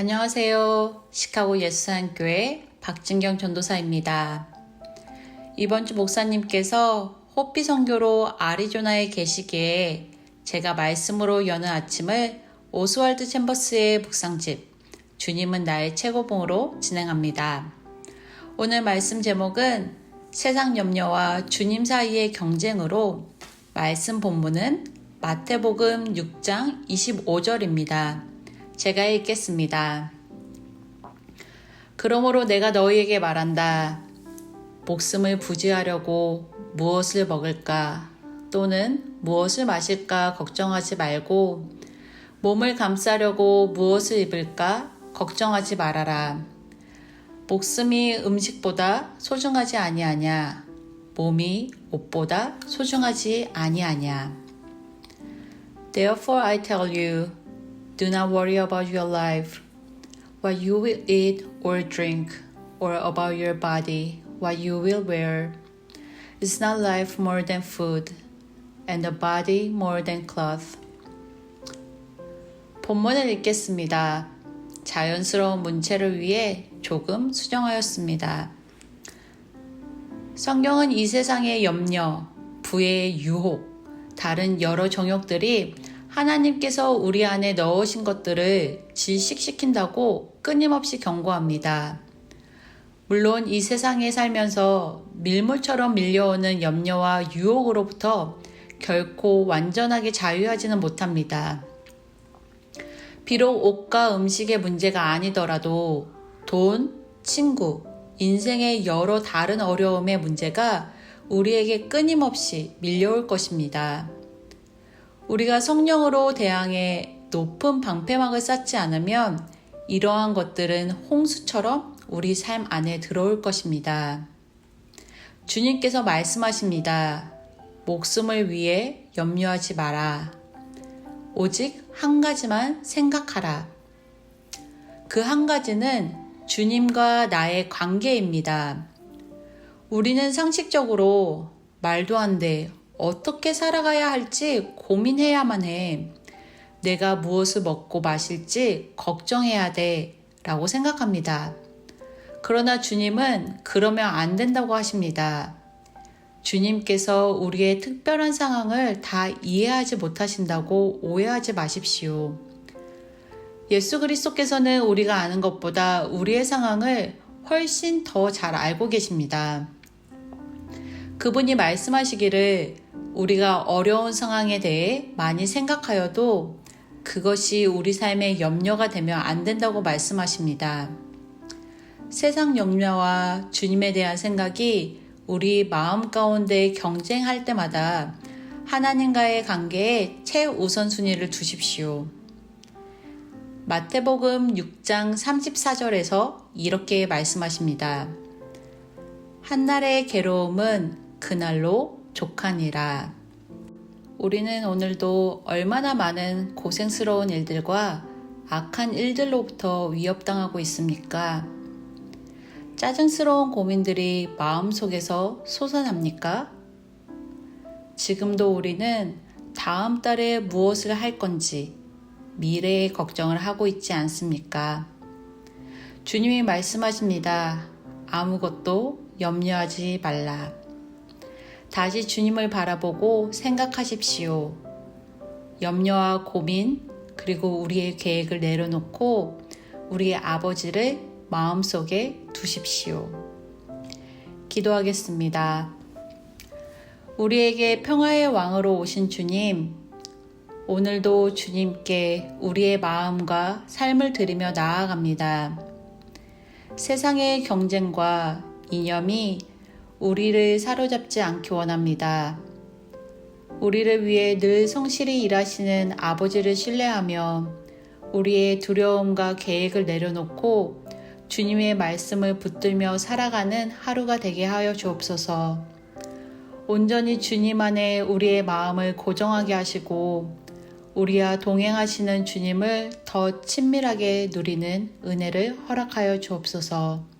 안녕하세요. 시카고 예수산교회 박진경 전도사입니다. 이번 주 목사님께서 호피 선교로 아리조나에 계시기에 제가 말씀으로 여는 아침을 오스왈드 챔버스의 묵상집 주님은 나의 최고봉으로 진행합니다. 오늘 말씀 제목은 세상 염려와 주님 사이의 경쟁으로 말씀 본문은 마태복음 6장 25절입니다. 제가 읽겠습니다. 그러므로 내가 너희에게 말한다. 목숨을 부지하려고 무엇을 먹을까 또는 무엇을 마실까 걱정하지 말고 몸을 감싸려고 무엇을 입을까 걱정하지 말아라. 목숨이 음식보다 소중하지 아니하냐 몸이 옷보다 소중하지 아니하냐 Therefore I tell you do not worry about your life what you will eat or drink or about your body what you will wear is not life more than food and the body more than cloth 본문을 읽겠습니다. 자연스러운 문체를 위해 조금 수정하였습니다. 성경은 이 세상의 염려, 부의 유혹, 다른 여러 정욕들이 하나님께서 우리 안에 넣으신 것들을 질식시킨다고 끊임없이 경고합니다. 물론 이 세상에 살면서 밀물처럼 밀려오는 염려와 유혹으로부터 결코 완전하게 자유하지는 못합니다. 비록 옷과 음식의 문제가 아니더라도 돈, 친구, 인생의 여러 다른 어려움의 문제가 우리에게 끊임없이 밀려올 것입니다. 우리가 성령으로 대항해 높은 방패막을 쌓지 않으면 이러한 것들은 홍수처럼 우리 삶 안에 들어올 것입니다. 주님께서 말씀하십니다. 목숨을 위해 염려하지 마라. 오직 한 가지만 생각하라. 그 한 가지는 주님과 나의 관계입니다. 우리는 상식적으로 말도 안 돼. 어떻게 살아가야 할지 고민해야만 해. 내가 무엇을 먹고 마실지 걱정해야 돼. 라고 생각합니다. 그러나 주님은 그러면 안 된다고 하십니다. 주님께서 우리의 특별한 상황을 다 이해하지 못하신다고 오해하지 마십시오. 예수 그리스도께서는 우리가 아는 것보다 우리의 상황을 훨씬 더 잘 알고 계십니다. 그분이 말씀하시기를 우리가 어려운 상황에 대해 많이 생각하여도 그것이 우리 삶의 염려가 되면 안 된다고 말씀하십니다. 세상 염려와 주님에 대한 생각이 우리 마음 가운데 경쟁할 때마다 하나님과의 관계에 최우선순위를 두십시오. 마태복음 6장 34절에서 이렇게 말씀하십니다. 한날의 괴로움은 그날로 족하니라. 우리는 오늘도 얼마나 많은 고생스러운 일들과 악한 일들로부터 위협당하고 있습니까? 짜증스러운 고민들이 마음속에서 솟아납니까? 지금도 우리는 다음 달에 무엇을 할 건지 미래의 걱정을 하고 있지 않습니까? 주님이 말씀하십니다. 아무것도 염려하지 말라. 다시 주님을 바라보고 생각하십시오. 염려와 고민, 그리고 우리의 계획을 내려놓고 우리의 아버지를 마음속에 두십시오. 기도하겠습니다. 우리에게 평화의 왕으로 오신 주님, 오늘도 주님께 우리의 마음과 삶을 드리며 나아갑니다. 세상의 경쟁과 이념이 우리를 사로잡지 않기 원합니다. 우리를 위해 늘 성실히 일하시는 아버지를 신뢰하며 우리의 두려움과 계획을 내려놓고 주님의 말씀을 붙들며 살아가는 하루가 되게 하여 주옵소서. 온전히 주님 안에 우리의 마음을 고정하게 하시고 우리와 동행하시는 주님을 더 친밀하게 누리는 은혜를 허락하여 주옵소서.